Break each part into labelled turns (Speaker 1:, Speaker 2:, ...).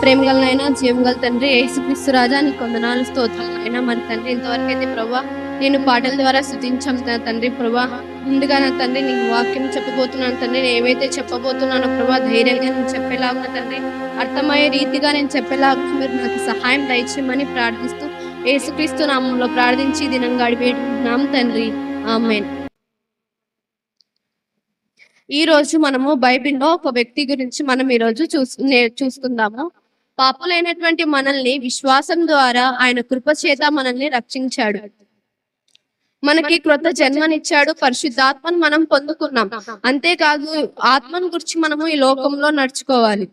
Speaker 1: ప్రేమగలనైనా జీవగల తండ్రి యేసుక్రీస్తు రాజా నీ కొందనాలు స్తోత్రాలు అయినా మరి తండ్రి ఇంతవరకు అయితే ప్రభా నేను పాటల ద్వారా శృతించాం నా తండ్రి ప్రభా. ముందుగా నా తండ్రి నీకు వాక్యం చెప్పబోతున్నాను తండ్రి. నేను ఏమైతే చెప్పబోతున్నానో ప్రభా ధైర్యంగా నేను చెప్పేలాగా తండ్రి. అర్థమయ్యే రీతిగా నేను చెప్పేలాగా మీరు నాకు సహాయం దయచేయమని ప్రార్థిస్తూ యేసుక్రీస్తు నామంలో ప్రార్థించి దినం గడిపేటున్నాం తండ్రి. ఆమెన్. ఈ రోజు మనము బైబిల్లో ఒక వ్యక్తి గురించి మనం ఈ రోజు చూస్ చూసుకుందాము. పాపులైనటువంటి మనల్ని విశ్వాసం ద్వారా ఆయన కృప చేత మనల్ని రక్షించాడు. మనకి క్రొత్త జన్మనిచ్చాడు. పరిశుద్ధాత్మను మనం పొందుకున్నాం. అంతేకాదు ఆత్మను గురించి మనము ఈ లోకంలో నడుచుకోవాలి.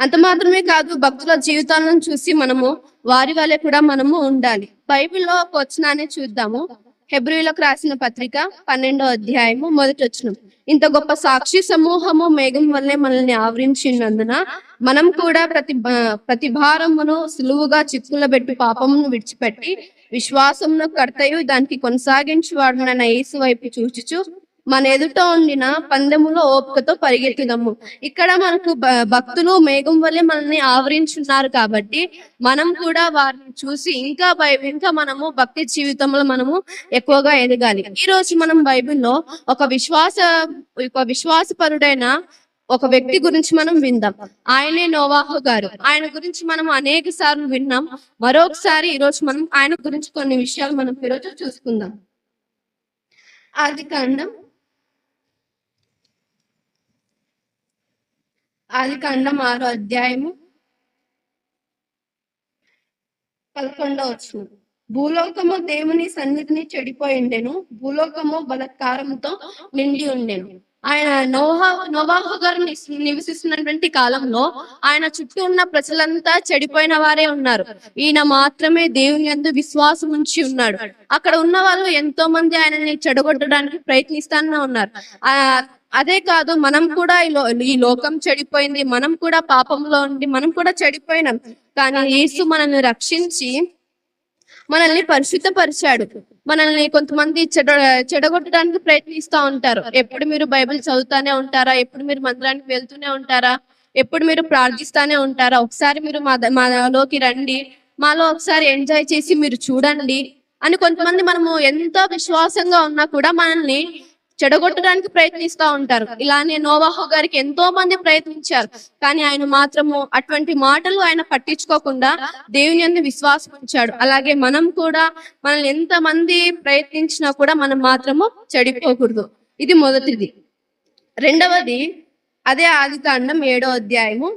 Speaker 1: అంత మాత్రమే కాదు భక్తుల జీవితాలను చూసి మనము వారి వల్లే కూడా మనము ఉండాలి. బైబిల్లో ఒక వచనాన్ని చూద్దాము. హెబ్రిలకు రాసిన పత్రిక పన్నెండో అధ్యాయము మొదటి వచ్చిన ఇంత గొప్ప సాక్షి సమూహము మేఘం వల్లే మనల్ని ఆవరించినందున మనం కూడా ప్రతి ప్రతి భారమును సులువుగా చిక్కుల పెట్టి పాపమును విడిచిపెట్టి విశ్వాసమును కర్తయు దానికి కొనసాగించి వాడున యేసు వైపు చూచుచు మన ఎదుట ఉండిన పందెములో ఓపికతో పరిగెత్తుదాము. ఇక్కడ మనకు భక్తులు మేఘం వల్లే మనల్ని ఆవరించున్నారు కాబట్టి మనం కూడా వారిని చూసి ఇంకా బై- ఇంకా మనము భక్తి జీవితంలో మనము ఎక్కువగా ఎదగాలి. ఈ రోజు మనం బైబిల్లో ఒక విశ్వాస ఒక విశ్వాసపరుడైన ఒక వ్యక్తి గురించి మనం విందాం. ఆయనే నోవాహు గారు. ఆయన గురించి మనం అనేక సార్లు విన్నాం. మరొకసారి ఈ రోజు మనం ఆయన గురించి కొన్ని విషయాలు మనం ఈరోజు చూసుకుందాం. ఆది కాండం ఆది కాండం ఆరో అధ్యాయము పదకొండో వచ్చిన భూలోకము దేవుని సన్నిధిని చెడిపోయిండెను. భూలోకము బలత్కారంతో నిండి ఉండెను. ఆయన నోహా నోవాహు గారు నివసిస్తున్నటువంటి కాలంలో ఆయన చుట్టూ ఉన్న ప్రజలంతా చెడిపోయిన వారే ఉన్నారు. ఈయన మాత్రమే దేవుని యందు విశ్వాసం ఉంచి ఉన్నాడు. అక్కడ ఉన్న వాళ్ళు ఎంతో మంది ఆయనని చెడగొట్టడానికి ప్రయత్నిస్తానే ఉన్నారు. ఆ అదే కాదు మనం కూడా ఈ లో- ఈ లోకం చెడిపోయింది మనం కూడా పాపంలో ఉండి మనం కూడా చెడిపోయినాం. కానీ యేసు మనల్ని రక్షించి మనల్ని పరిశుద్ధపరిచాడు. మనల్ని కొంతమంది చెడ చెడగొట్టడానికి ప్రయత్నిస్తూ ఉంటారు. ఎప్పుడు మీరు బైబిల్ చదువుతానే ఉంటారా? ఎప్పుడు మీరు మందిరానికి వెళ్తూనే ఉంటారా? ఎప్పుడు మీరు ప్రార్థిస్తానే ఉంటారా? ఒకసారి మీరు మా మాలోకి రండి. మాలో ఒకసారి ఎంజాయ్ చేసి మీరు చూడండి అని కొంతమంది మనము ఎంతో విశ్వాసంగా ఉన్నా కూడా మనల్ని చెడగొట్టడానికి ప్రయత్నిస్తూ ఉంటారు. ఇలానే నోవాహు గారికి ఎంతో మంది ప్రయత్నించారు. కానీ ఆయన మాత్రము అటువంటి మాటలు ఆయన పట్టించుకోకుండా దేవుని యందు విశ్వాసం ఉంచాడు. అలాగే మనం కూడా మనల్ని ఎంత మంది ప్రయత్నించినా కూడా మనం మాత్రము చెడిపోకూడదు. ఇది మొదటిది. రెండవది అదే ఆదికాండం ఏడో అధ్యాయము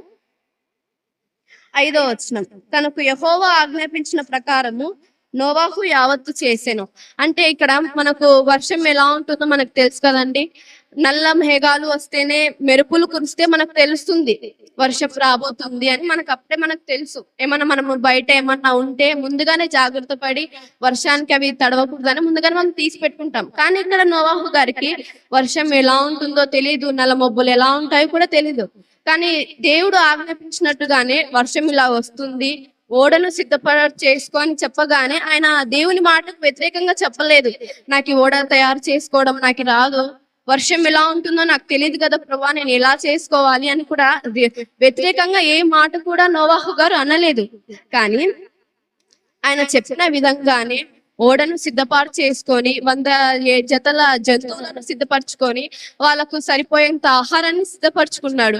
Speaker 1: ఐదో వచనం. తనకు యహోవా ఆజ్ఞాపించిన ప్రకారము నోవాహు యావత్తు చేసెను. అంటే ఇక్కడ మనకు వర్షం ఎలా ఉంటుందో మనకు తెలుసు కదండి. నల్ల మేఘాలు వస్తేనే మెరుపులు కురిస్తే మనకు తెలుస్తుంది. వర్షం రాబోతుంది అని మనకు అప్పుడే మనకు తెలుసు. ఏమన్నా మనము బయట ఏమన్నా ఉంటే ముందుగానే జాగ్రత్త పడి వర్షానికి అవి తడవకూడదని ముందుగానే మనం తీసి పెట్టుకుంటాం. కానీ ఇక్కడ నోవాహు గారికి వర్షం ఎలా ఉంటుందో తెలియదు నల్ల మబ్బులు ఎలా ఉంటాయో కూడా తెలియదు కానీ దేవుడు ఆజ్ఞాపించినట్టుగానే వర్షం ఇలా వస్తుంది. ఓడను సిద్ధపడ చేసుకొని చెప్పగానే ఆయన దేవుని మాటకు వ్యతిరేకంగా చెప్పలేదు. నాకు ఓడ తయారు చేసుకోవడం నాకు రాదు. వర్షం ఎలా ఉంటుందో నాకు తెలియదు కదా ప్రభా నేను ఎలా చేసుకోవాలి అని కూడా వ్యతిరేకంగా ఏ మాట కూడా నోవాహు గారు అనలేదు. కానీ ఆయన చెప్పిన విధంగానే ఓడను సిద్ధపాటు చేసుకొని వంద జతల జంతువులను సిద్ధపరచుకొని వాళ్ళకు సరిపోయేంత ఆహారాన్ని సిద్ధపరచుకున్నాడు.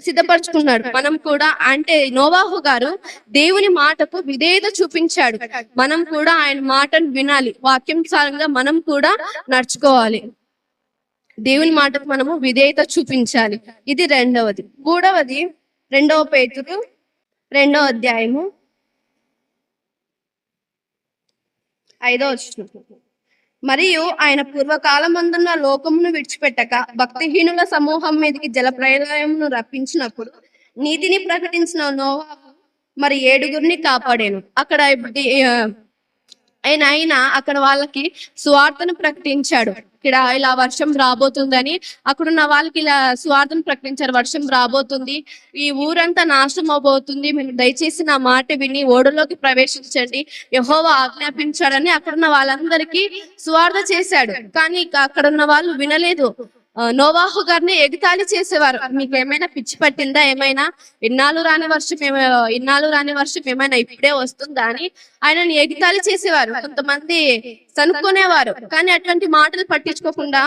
Speaker 1: సిద్ధపరచుకున్నాడు. మనం కూడా అంటే నోవాహు గారు దేవుని మాటకు విధేయత చూపించాడు. మనం కూడా ఆయన మాటను వినాలి. వాక్యానుసారంగా మనం కూడా నడుచుకోవాలి. దేవుని మాటకు మనము విధేయత చూపించాలి. ఇది రెండవది. మూడవది రెండవ పేతురు రెండవ అధ్యాయము ఐదో వచనం. మరియు ఆయన పూర్వకాలమందున్న లోకమును విడిచిపెట్టక భక్తిహీనుల సమూహం మీదకి జలప్రదయమును రప్పించినప్పుడు నీతిని ప్రకటించిన నోవా మరి ఏడుగురిని కాపాడాను. అక్కడ ఆ, ఆయన ఆయన అక్కడ వాళ్ళకి స్వార్థను ప్రకటించాడు. ఇక్కడ ఇలా వర్షం రాబోతుందని అక్కడున్న వాళ్ళకి ఇలా స్వార్థను ప్రకటించారు. వర్షం రాబోతుంది. ఈ ఊరంతా నాశనం అవబోతుంది. మీరు దయచేసి నా మాట విని ఓడలోకి ప్రవేశించండి. యహోవా ఆజ్ఞాపించాడని అక్కడున్న వాళ్ళందరికీ స్వార్థ చేశాడు. కానీ ఇక అక్కడున్న వాళ్ళు వినలేదు. నోవాహు గారిని ఎగతాళి చేసేవారు. మీకు ఏమైనా పిచ్చి పట్టిందా? ఏమైనా? ఇన్నాళ్ళు రాని వర్షం ఏమ- ఇన్నాళ్ళు రాని వర్షం ఏమైనా ఇప్పుడే వస్తుందా అని ఆయనని ఎగతాళి చేసేవారు. కొంతమంది కనుక్కునేవారు కానీ అటువంటి మాటలు పట్టించుకోకుండా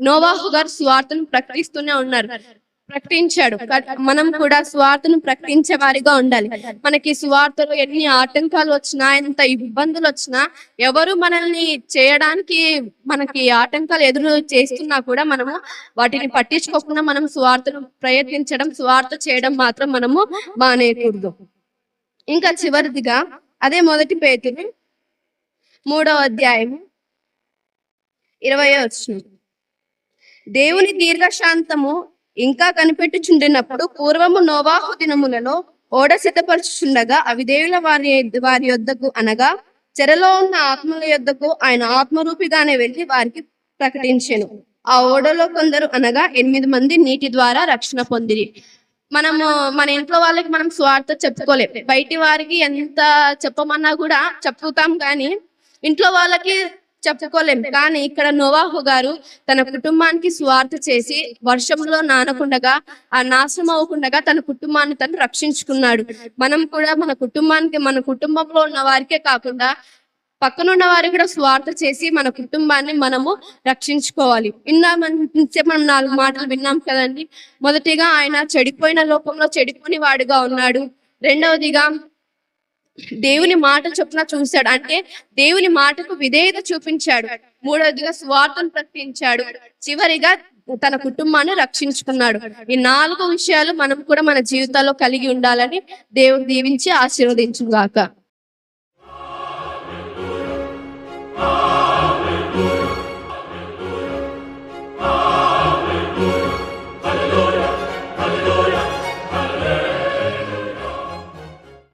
Speaker 1: నోవాహు గారు స్వార్థను ప్రకటిస్తూనే ఉన్నారు. ప్రకటించాడు. మనం కూడా స్వార్థను ప్రకటించే వారిగా ఉండాలి. మనకి స్వార్థలో ఎన్ని ఆటంకాలు వచ్చినా ఎంత ఇబ్బందులు వచ్చినా ఎవరు మనల్ని చేయడానికి మనకి ఆటంకాలు ఎదురు చేస్తున్నా కూడా మనము వాటిని పట్టించుకోకుండా మనం స్వార్థను ప్రయత్నించడం స్వార్థ చేయడం మాత్రం మనము మానేయకూడదు. ఇంకా చివరిదిగా అదే మొదటి పేతులు మూడవ అధ్యాయము ఇరవై వచ్చిన దేవుని దీర్ఘశాంతము ఇంకా కనిపెట్టుచుండినప్పుడు పూర్వము నోవాహు దినములలో ఓడ సిద్ధపరచుచుండగా దేవుల వారి వారి యొద్దకు అనగా చెరలో ఉన్న ఆత్మల యొద్దకు ఆయన ఆత్మరూపిగానే వెళ్ళి వారికి ప్రకటించాను. ఆ ఓడలో కొందరు అనగా ఎనిమిది మంది నీటి ద్వారా రక్షణ పొందిరి. మనము మన ఇంట్లో వాళ్ళకి మనం స్వార్థ చెప్పుకోలేము బయటి వారికి ఎంత చెప్పమన్నా కూడా చెప్పుతాం కానీ ఇంట్లో వాళ్ళకి చెప్పుకోలేం. కానీ ఇక్కడ నోవాహు గారు తన కుటుంబానికి స్వార్థ చేసి వర్షంలో నానకుండగా ఆ నాశనం అవ్వకుండగా తన కుటుంబాన్ని తను రక్షించుకున్నాడు. మనం కూడా మన కుటుంబానికి మన కుటుంబంలో ఉన్న వారికే కాకుండా పక్కనున్న వారు కూడా స్వార్థ చేసి మన కుటుంబాన్ని మనము రక్షించుకోవాలి. ఇందా మంచి మనం నాలుగు మాటలు విన్నాం కదండి. మొదటిగా ఆయన చెడిపోయిన లోకంలో చెడిపోని వాడుగా ఉన్నాడు. రెండవదిగా దేవుని మాట చొప్పున చూశాడు. అంటే దేవుని మాటకు విధేయత చూపించాడు. మూడవదిగా స్వార్థం ప్రకటించాడు. చివరిగా తన కుటుంబాన్ని రక్షించుకున్నాడు. ఈ నాలుగు విషయాలు మనం కూడా మన జీవితాల్లో కలిగి ఉండాలని దేవుడు దీవించి ఆశీర్వదించుగాక.